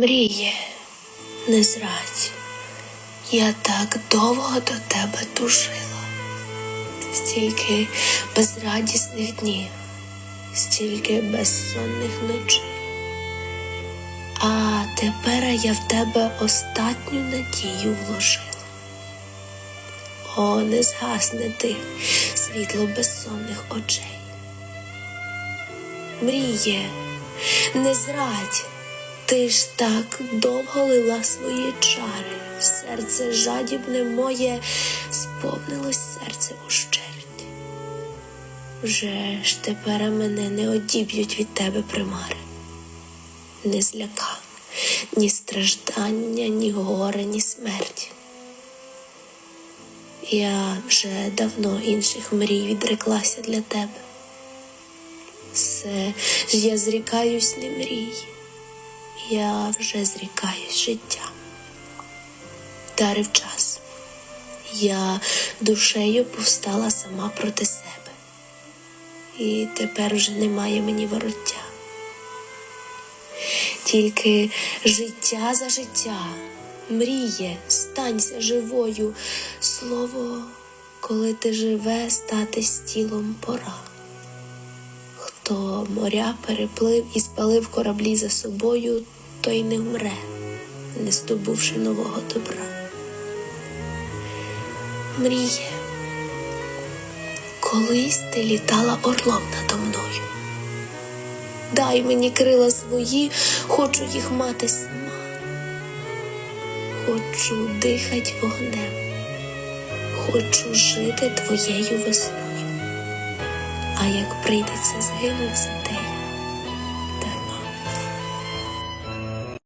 Мріє, не зрадь, я так довго до тебе тужила, стільки безрадісних днів, стільки безсонних ночей. А тепер я в тебе остатню надію вложила. О, не згасне ти світло безсонних очей. Мріє, не зрадь, ти ж так довго лила свої чари, серце жадібне моє сповнилось серце ущерть. Вже ж тепер мене не одіб'ють від тебе примари, не зляка ні страждання, ні горе, ні смерть. Я вже давно інших мрій відреклася для тебе. Все ж я зрікаюсь не мрій, я вже зрікаюсь життя. Дарив час, я душею повстала сама проти себе, і тепер вже немає мені вороття. Тільки життя за життя, мріє, станься живою, слово, коли ти живе, стати з тілом пора. Хто моря переплив і спалив кораблі за собою, той не вмре, не здобувши нового добра. Мріє, колись ти літала орлом надо мною. Дай мені крила свої, хочу їх мати сама. Хочу дихать вогнем, хочу жити твоєю весною. А як прийдеться згинуть за